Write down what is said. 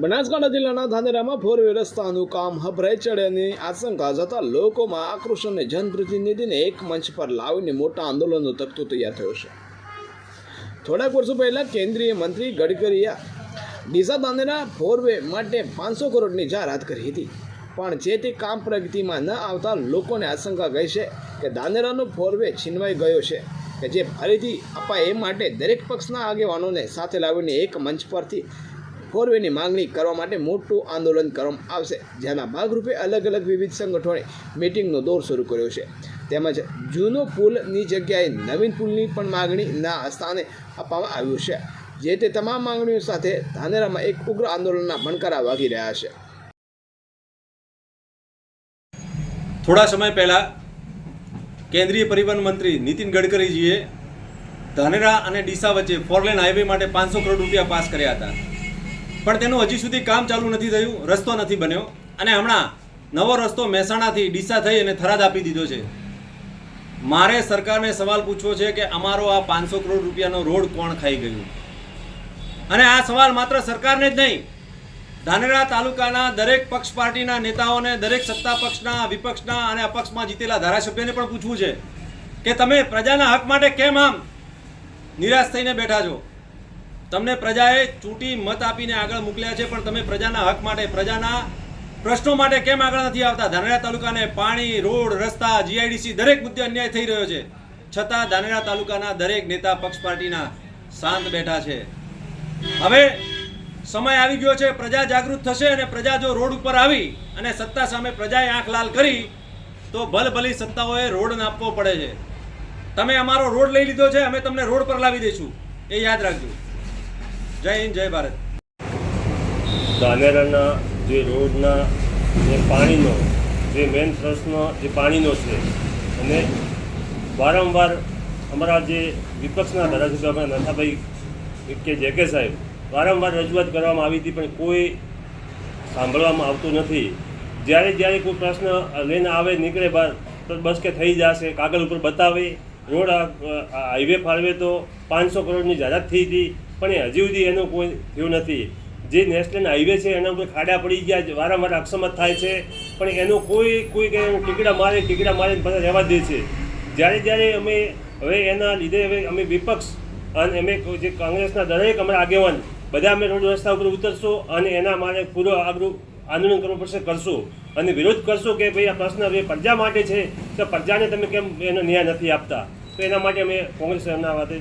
બનાસકાંઠા જિલ્લાના ધાનેરામાં ફોર રસ્તાનું કામ હભરાઈ ચડ્યાની આશંકા જતા લોકોમાં આક્રોશ અને જનપ્રતિનિધિને એક મંચ પર લાવીને મોટા આંદોલનનો તખતો તૈયાર થયો છે. થોડાક વર્ષો પહેલા કેન્દ્રીય મંત્રી ગડકરીએ ડીસા ધાનેરા ફોર વે માટે પાંચસો કરોડની જાહેરાત કરી હતી. પણ જે તે કામ પ્રગતિમાં ન આવતા લોકોને આશંકા ગઈ છે કે ધાનેરાનો ફોર વે છીનવાઈ ગયો છે કે જે ફરીથી અપાય એ માટે દરેક પક્ષના આગેવાનોને સાથે લાવીને એક મંચ પરથી ફોરવેની માંગણી કરવા માટે મોટું આંદોલન કરવામાં આવશે. જેના ભાગરૂપે અલગ અલગ વિવિધ સંગઠનોએ મિટિંગનો દોર શરૂ કર્યો છે. તેમજ જૂનો પુલની જગ્યાએ નવીન પુલની પણ માગણીના સ્થાને આપવામાં આવ્યું છે. જે તે તમામ માંગણીઓ સાથે ધાનેરામાં એક ઉગ્ર આંદોલનના ભણકારા વાગી રહ્યા છે. થોડા સમય પહેલાં કેન્દ્રીય પરિવહન મંત્રી નીતિન ગડકરીજીએ ધાનેરા અને ડીસા વચ્ચે ફોરલેન હાઈવે માટે પાંચસો કરોડ રૂપિયા પાસ કર્યા હતા. પણ તેનું હજી સુધી કામ ચાલુ નથી થયું, રસ્તો નથી બન્યો. અને હમણાં નવો રસ્તો મહેસાણાથી ડીસા થઈ અને થરાદ આપી દીધો છે. મારે સરકારને સવાલ પૂછવો છે કે અમારો આ પાંચસો કરોડ રૂપિયાનો રોડ કોણ ખાઈ ગયું? અને આ સવાલ માત્ર સરકારને જ નહીં. ધાનેરા તાલુકાના દરેક પક્ષ પાર્ટીના નેતાઓને, દરેક સત્તા પક્ષના, વિપક્ષના અને અપક્ષમાં જીતેલા ધારાસભ્યને પણ પૂછવું છે કે તમે પ્રજાના હક માટે કેમ આમ નિરાશ થઈને બેઠા છો? તમને પ્રજાએ ચૂંટી મત આપીને આગળ મોકલ્યા છે, પણ તમે પ્રજાના હક માટે, પ્રજાના પ્રશ્નો માટે કેમ આગળ નથી આવતા? ધાનેરા તાલુકાને પાણી, રોડ, રસ્તા જીઆઈડીસી દરેક મુદ્દે અન્યાય થઈ રહ્યો છે. છતાં ધાનેરા તાલુકાના દરેક નેતા પક્ષ પાર્ટીના શાંત બેઠા છે. હવે સમય આવી ગયો છે, પ્રજા જાગૃત થશે અને પ્રજા જો રોડ ઉપર આવી અને સત્તા સામે પ્રજાએ આંખ લાલ કરી, તો ભલભલી સત્તાઓએ રોડ નાપવો પડે છે. તમે અમારો રોડ લઈ લીધો છે, અમે તમને રોડ પર લાવી દઈશું. એ યાદ રાખજો. જય હિન્દ, જય ભારત. ધાનેરાના જે રોડના જે પાણીનો, જે મેન પ્રશ્ન જે પાણીનો છે, અને વારંવાર અમારા જે વિપક્ષના ધારાસભ્ય નથાભાઈ કે જે કે સાહેબ, વારંવાર રજૂઆત કરવામાં આવી હતી, પણ કોઈ સાંભળવામાં આવતું નથી. જ્યારે જ્યારે કોઈ પ્રશ્ન લઈને આવે, નીકળે બહાર, તો બસ કે થઈ જશે, કાગળ ઉપર બતાવે. રોડ હાઈવે ફાળવે તો પાંચસો કરોડની જાહેરાત થઈ હતી. પણ એ હજી સુધી એનું કોઈ થયું નથી. જે નેશનલ હાઈવે છે, એના ઉપર ખાડા પડી ગયા વારંવાર અક્ષમત થાય છે, પણ એનો કોઈ કોઈ કંઈ ટીકડા મારે ટીકડા મારે બધા રહેવા દે છે. જ્યારે જ્યારે અમે, હવે એના લીધે હવે અમે વિપક્ષ અને અમે જે કોંગ્રેસના દરેક અમારા આગેવાન, બધા અમે રોડ રસ્તા ઉપર ઉતરશો અને એના માટે પૂરો આગળ આંદોલન કરવું પડશે, કરશું. અને વિરોધ કરશો કે ભાઈ આ પ્રશ્ન હવે પ્રજા માટે છે, તો પ્રજાને તમે કેમ એનો ન્યાય નથી આપતા? તો એના માટે અમે કોંગ્રેસ એમના માટે